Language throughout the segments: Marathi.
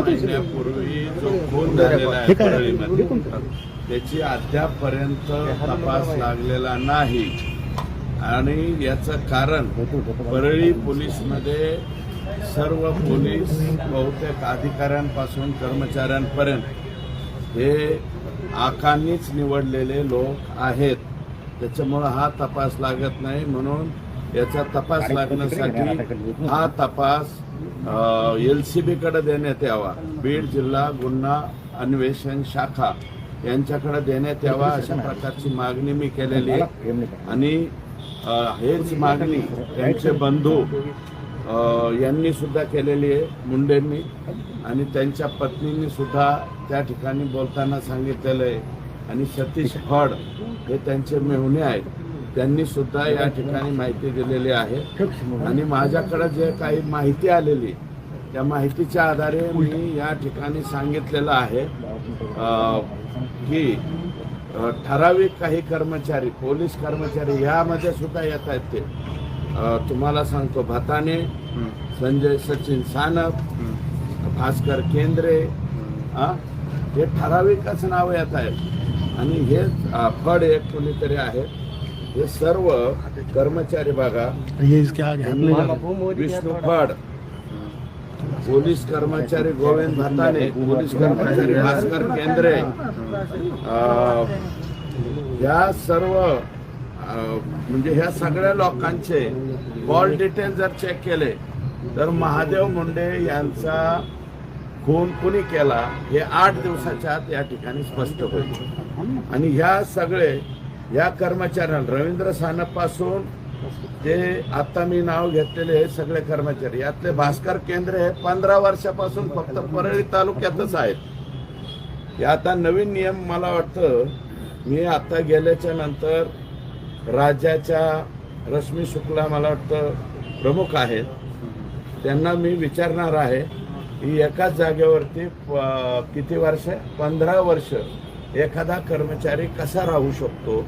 महिन्यापूर्वी जो खून झालेला आहे परळीमध्ये त्याची अद्यापपर्यंत तपास लागलेला नाही. आणि याचं कारण परळी पोलीसमध्ये सर्व पोलीस बहुतेक अधिकाऱ्यांपासून कर्मचाऱ्यांपर्यंत हे आकांनीच निवडलेले लोक आहेत. त्याच्यामुळं हा तपास लागत नाही. म्हणून याचा तपास लागण्यासाठी हा तपास एल सी बीकडे देण्यात यावा बीड जिल्हा गुन्हा अन्वेषण शाखा यांच्याकडे देण्यात यावा अशा प्रकारची मागणी मी केलेली आहे आणि हेच मागणी त्यांचे बंधू यांनी सुद्धा केलेली आहे मुंडेंनी आणि त्यांच्या पत्नींनी सुद्धा त्या ठिकाणी बोलताना सांगितलेलं आहे आणि सतीश फड हे त्यांचे मेहुणे आहेत त्यांनी सुद्धा या ठिकाणी माहिती दिलेली आहे. आणि माझ्याकडे जे काही माहिती आलेली त्या माहितीच्या आधारे मी या ठिकाणी सांगितलेलं आहे की ठराविक काही कर्मचारी पोलीस कर्मचारी यामध्ये सुद्धा येत आहेत ते. तुम्हाला सांगतो भाताने संजय सचिन सानप भास्कर केंद्रे हे ठराविकच नाव येत आहेत. आणि हे फड एक कोणीतरी आहेत. हे सर्व कर्मचारी बघा. विष्णू फड पोलीस कर्मचारी गोविंद भाताने पोलीस कर्मचारी भास्कर केंद्रे. या सर्व म्हणजे ह्या सगळ्या लोकांचे कॉल डिटेल जर चेक केले तर महादेव मुंडे यांचा खून कुणी केला हे आठ दिवसाच्या आत या ठिकाणी स्पष्ट होईल. आणि ह्या सगळे या कर्मचाऱ्यांना रवींद्र सानपासून ते आता मी नाव घेतलेले हे सगळे कर्मचारी. यातले भास्कर केंद्र हे पंधरा वर्षापासून फक्त परळी तालुक्यातच आहेत. हे आता नवीन नियम मला वाटतं मी आता गेल्याच्यानंतर राज्याच्या रश्मी शुक्ला मला वाटतं प्रमुख आहेत. त्यांना मी विचारणार आहे की एकाच जागेवरती प- किती वर्ष? पंधरा वर्ष एखादा कर्मचारी कसा राहू शकतो?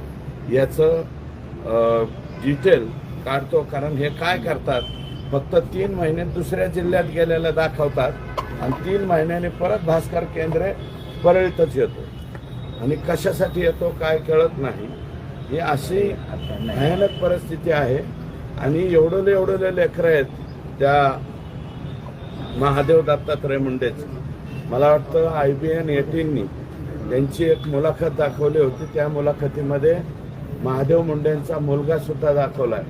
याचं डिटेल काढतो. कारण हे काय करतात? फक्त तीन महिने दुसऱ्या जिल्ह्यात गेलेलं दाखवतात आणि तीन महिन्याने परत भास्कर केंद्रे परळीतच येतो. आणि कशासाठी येतो काय कळत नाही. ही अशी भयानक परिस्थिती आहे. आणि एवढले एवढले लेकरं आहेत त्या महादेव दत्तात्रय मुंडेच. मला वाटतं आय बी एन एटीननी त्यांची एक मुलाखत दाखवली होती. त्या मुलाखतीमध्ये महादेव मुंडेंचा मुलगा सुद्धा दाखवलाय.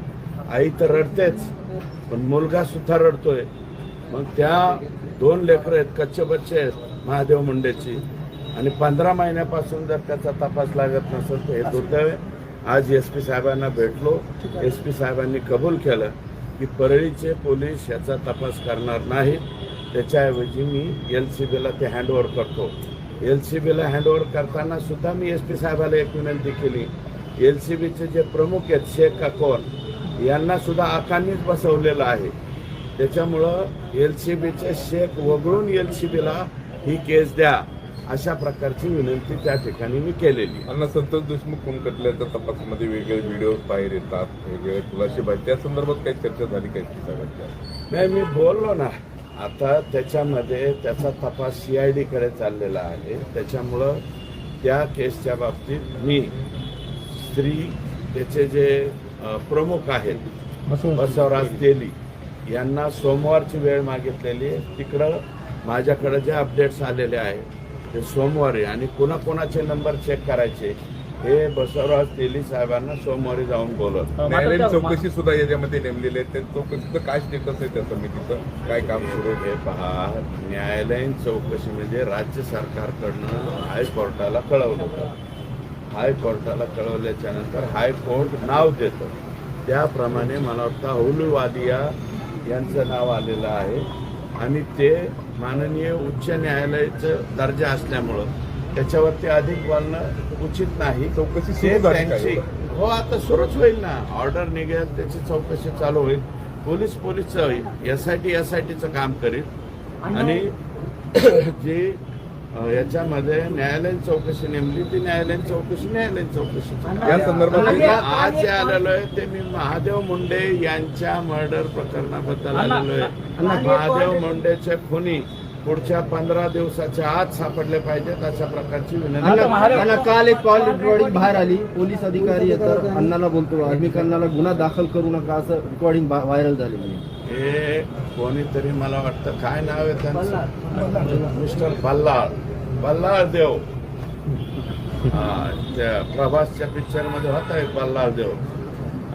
आई तर रडतेच पण मुलगा सुद्धा रडतोय. मग त्या दोन लेकरं आहेत कच्चे बच्चे आहेत महादेव मुंडेची. आणि पंधरा महिन्यापासून जर त्याचा तपास लागत नसेल तर हे दुर्दैव आज एस पी साहेबांना भेटलो. एस पी साहेबांनी कबूल केलं की परळीचे पोलीस याचा तपास करणार नाहीत. त्याच्याऐवजी मी एल सी बीला ते हँडओव्हर करतो. एल सी बीला हँडओव्हर करताना सुद्धा मी एस पी साहेबाला एक विनंती केली. एल सी बीचे जे प्रमुख आहेत शेख अकोन यांना सुद्धा आकांनीच बसवलेलं आहे. त्याच्यामुळं एल सी बीचे शेख वगळून एल सी बीला ही केस द्या अशा प्रकारची विनंती त्या ठिकाणी मी केलेली. अण्णा संतोष देशमुख खून खटल्याच्या तपासामध्ये वेगळे व्हिडिओ बाहेर येतात वेगळे खुलासे बाहेर त्या संदर्भात काही चर्चा झाली काही नाही मी बोललो ना. आता त्याच्यामध्ये त्याचा तपास सी आय डीकडे चाललेला आहे. त्याच्यामुळं त्या केसच्या बाबतीत मी स्त्री त्याचे जे प्रमुख आहेत बसवराज तेली यांना सोमवारची वेळ मागितलेली आहे. तिकडं माझ्याकडे जे अपडेट्स आलेले आहेत ते सोमवारी आणि कोणाकोणाचे नंबर चेक करायचे हे बसवराज तेली साहेबांना सोमवारी जाऊन बोलत. न्यायालयीन चौकशी सुद्धा याच्यामध्ये नेमलेली आहे. त्या चौकशीचं काय स्टेटस आहे त्या समितीचं? काय काम सुरू आहे? हे पहा न्यायालयीन चौकशी म्हणजे राज्य सरकारकडनं हायकोर्टाला कळवलं होतं. हायकोर्टाला कळवल्याच्या नंतर हायकोर्ट नाव देतं. त्याप्रमाणे मला वाटतं अहुलवादिया यांचं नाव आलेलं आहे. आणि ते माननीय उच्च न्यायालयाचं दर्जा असल्यामुळं त्याच्यावरती अधिक बोलणं उचित नाही. चौकशी त्यांची हो आता सुरूच होईल ना. ऑर्डर निघेल त्याची चौकशी चालू होईल. पोलीस पोलीसचं S I T S I टीचं काम करील. आणि जे याच्यामध्ये न्यायालयीन चौकशी नेमली ती न्यायालयीन चौकशी न्यायालयीन चौकशी. या संदर्भात आज जे आलेलो आहे ते मी महादेव मुंडे यांच्या मर्डर प्रकरणाबद्दल आलेलो आहे. महादेव मुंडेचे खुनी पुढच्या पंधरा दिवसाच्या आत सापडले पाहिजेत अशा प्रकारची विनंती. मला काल एक कॉल रेकॉर्डिंग बाहेर आली. पोलीस अधिकारी येतात. अण्णाला बोलतो अण्णाला गुन्हा दाखल करू नका असं रेकॉर्डिंग व्हायरल झालेली आहे. हे कोणीतरी मला वाटतं काय नाव आहे त्यांचं? मिस्टर बल्लाळ. बल्लाळ देव. त्या प्रभासच्या पिक्चरमध्ये होता एक बल्लाळ देव.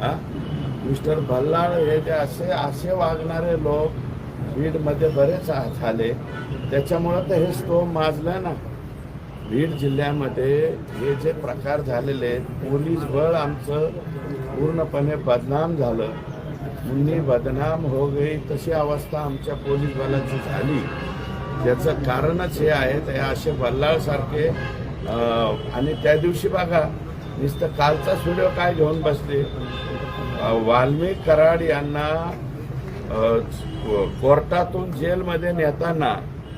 हा? मिस्टर बल्लाळ हे जे असे असे वागणारे लोक बीडमध्ये बरेच झाले. त्याच्यामुळं तर हे स्टोम माजलं ना. बीड जिल्ह्यामध्ये हे जे प्रकार झालेले आहेत, पोलीस बळ आमचं पूर्णपणे बदनाम झालं. मुन्नी बदनाम हो गई तशी अवस्था आमच्या पोलीस बलाची झाली. त्याचं कारणच हे आहे ते असे बल्लाळसारखे आणि त्या दिवशी बघा नुसतं कालचा स्टुडिओ काय घेऊन बसले? वाल्मिक कराड यांना कोर्टातून जेलमध्ये नेताना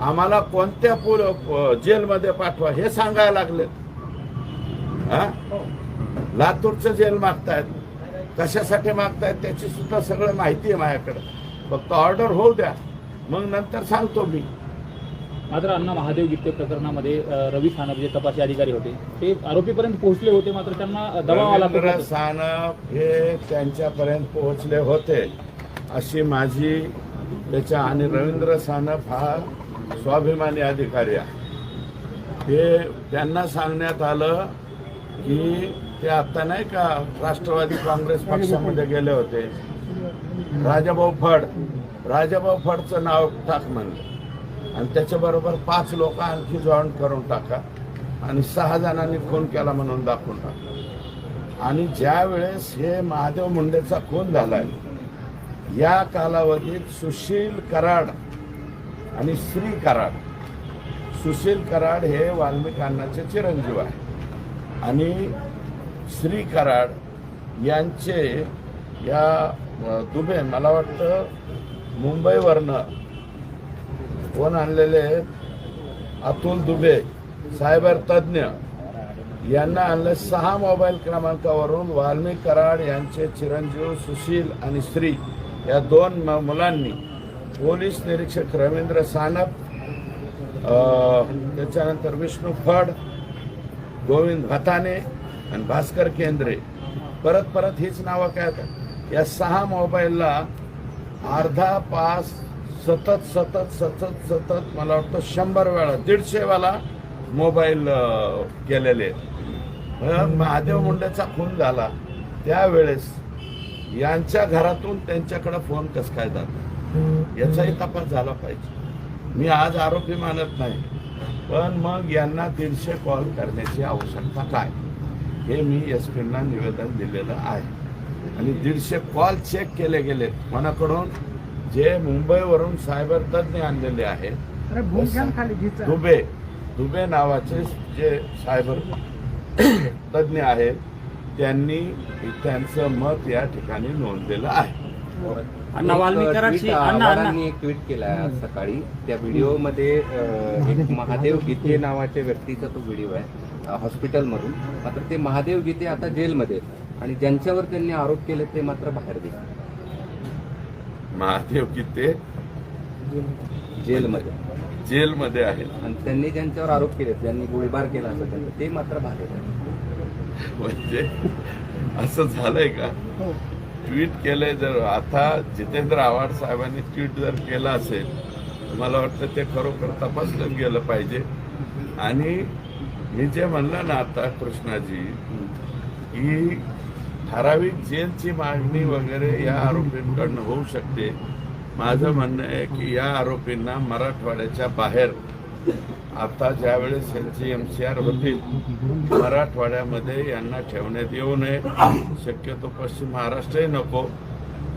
आम्हाला कोणत्या पुल जेलमध्ये पाठवा हे सांगायला लागले. हा? लातूरचं जेल मागतायत. कशासाठी मागतायत त्याची सुद्धा सगळं माहिती आहे माझ्याकडे. फक्त ऑर्डर होऊ द्या. मग नंतर सांगतो मी. मात्र अण्णा महादेव गित्ते प्रकरणामध्ये रवी सानप जे तपासी अधिकारी होते ते आरोपीपर्यंत पोहोचले होते मात्र त्यांना दबाव आला सानप हे त्यांच्यापर्यंत पोहोचले होते अशी माझी त्याच्या आणि रवींद्र सानप हा स्वाभिमानी अधिकारी हे त्यांना सांगण्यात आलं की ते आता नाही का राष्ट्रवादी काँग्रेस पक्षामध्ये गेले होते. राजाभाऊ फड राजाभाऊ फडचं नाव टाक म्हणलं. आणि त्याच्याबरोबर पाच लोक आणखी जॉईन करून टाका. आणि सहा जणांनी खून केला म्हणून दाखवून टाका. आणि ज्या वेळेस हे महादेव मुंडेचा खून झालाय या कालावधीत सुशील कराड आणि श्री कराड. सुशील कराड हे वाल्मिकांनाचे चिरंजीव आहे. आणि श्री कराड यांचे या दुबे मला वाटतं मुंबईवरनं कोण आणलेले अतुल दुबे सायबर तज्ज्ञ. यांना आणलं सहा मोबाईल क्रमांकावरून वाल्मिक कराड यांचे चिरंजीव सुशील आणि श्री या दोन म- मुलांनी. पोलीस निरीक्षक रवींद्र सानप त्याच्यानंतर विष्णू फड गोविंद भताने आणि भास्कर केंद्रे. परत परत हीच नावं काय आता या सहा मोबाईलला अर्धा पास सतत सतत सतत सतत मला वाटतं शंभर वेळा दीडशेवाला मोबाईल केलेले आहेत. महादेव मुंडेचा खून झाला. त्यावेळेस यांच्या घरातून त्यांच्याकडे फोन कस काय याचाही तपास झाला पाहिजे. मी आज आरोपी मानत नाही पण मग यांना दीडशे कॉल करण्याची आवश्यकता काय? हे मी एस पींना निवेदन दिलेलं आहे. आणि दीडशे कॉल चेक केले गेले कोणाकडून? जे मुंबईवरून सायबर तज्ज्ञ आणलेले आहेत. दुबे दुबे नावाचे जे सायबर तज्ज्ञ आहेत त्यांनी त्यांचं मत या ठिकाणी नोंदलेलं आहे. अण्णा वाल्मिक कराडशी ट्विट, अण्णा अण्णा. एक ट्विट केलाय आज सकाळी. त्या व्हिडिओमध्ये अं, एक महादेव गीते नावाच्या व्यक्तीचा तो व्हिडिओ आहे अं, हॉस्पिटलमधून. मात्र ते महादेव गीते आता जेलमध्ये आहेत. आणि ज्यांच्यावर त्यांनी आरोप केले ते मात्र बाहेर दिसतात महादेव की ते जेलमध्ये. जेलमध्ये आहेत. आणि त्यांनी ज्यांच्यावर आरोप केले ज्यांनी गोळीबार केला असं त्यांना ते मात्र बाहेर आहेत म्हणजे असं झालंय का? ट्विट केलंय जर आता जितेंद्र आव्हाड साहेबांनी ट्विट जर केलं असेल तर मला वाटतं ते खरोखर तपासलं गेलं पाहिजे. आणि मी जे म्हणलं ना आता कृष्णाजी की ठराविक जेलची मागणी वगैरे या आरोपींकडनं होऊ शकते. माझं म्हणणं आहे की या आरोपींना मराठवाड्याच्या बाहेर आता ज्यावेळेस यांची एम सी आर होतील मराठवाड्यामध्ये यांना ठेवण्यात येऊ नये. शक्यतो पश्चिम महाराष्ट्रही नको.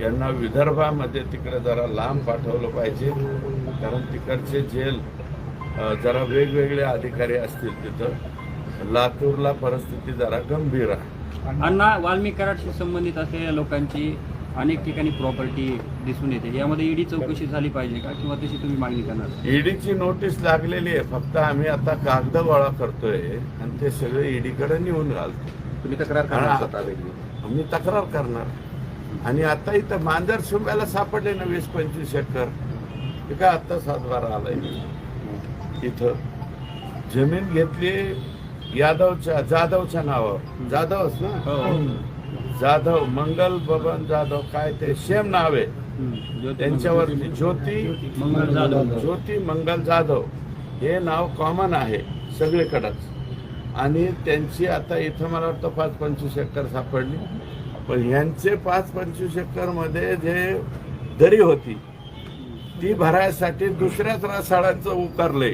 यांना विदर्भामध्ये तिकडे जरा लांब पाठवलं पाहिजे. कारण तिकडचे जेल जरा वेगवेगळे अधिकारी असतील तिथं. लातूरला परिस्थिती जरा गंभीर आहे. अण्णा वाल्मिक कराडशी संबंधित असलेल्या लोकांची अनेक ठिकाणी प्रॉपर्टी दिसून येते. यामध्ये ईडी चौकशी झाली पाहिजे का? किंवा तशी तुम्ही मागणी करणार ईडीची नोटीस लागलेली आहे. फक्त आम्ही आता कागद गोळा करतोय आणि ते सगळे ईडीकडे नेऊन घालतो. तुम्ही तक्रार करणार हा. आम्ही तक्रार करणार. आणि आता इथं मांजर शिंब्याला सापडले ना वीस पंचवीस एकर. ते काय आत्ता सातबारा आलाय? इथं. जमीन घेतली यादवच्या जाधवच्या नावावर. जाधवच ना? जाधव मंगल बबन जाधव काय ते सेम नाव. आहे त्यांच्यावरती ज्योती मंगल जाधव. ज्योती मंगल जाधव. हे नाव कॉमन आहे सगळीकडंच. आणि त्यांची आता इथं मला वाटतं पाच पंचवीस एकर सापडली. पण ह्यांचे पाच पंचवीस एकरमध्ये जे दरी होती ती भरायसाठी दुसऱ्याच रसाळांचं उकारलंय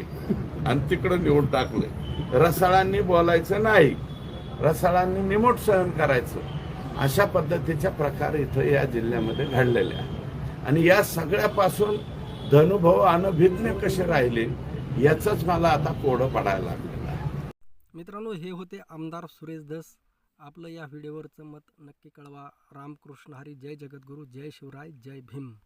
आणि तिकडं नेऊन टाकलंय रसाळांनी बोलायचं नाही. रसाळांनी निमूट सहन करायचं. अशा पद्धतीच्या प्रकार इथं या जिल्ह्यामध्ये घडलेल्या आणि या सगळ्यापासून धनुभाव अनभिज्ञ कसे राहिले याचंच मला आता कोडं पडायला लागलेलं आहे. मित्रांनो हे होते आमदार सुरेश दस आपलं या व्हिडिओवरचं मत नक्की कळवा. रामकृष्ण हरी. जय जगद्गुरू. जय शिवराय. जय भीम.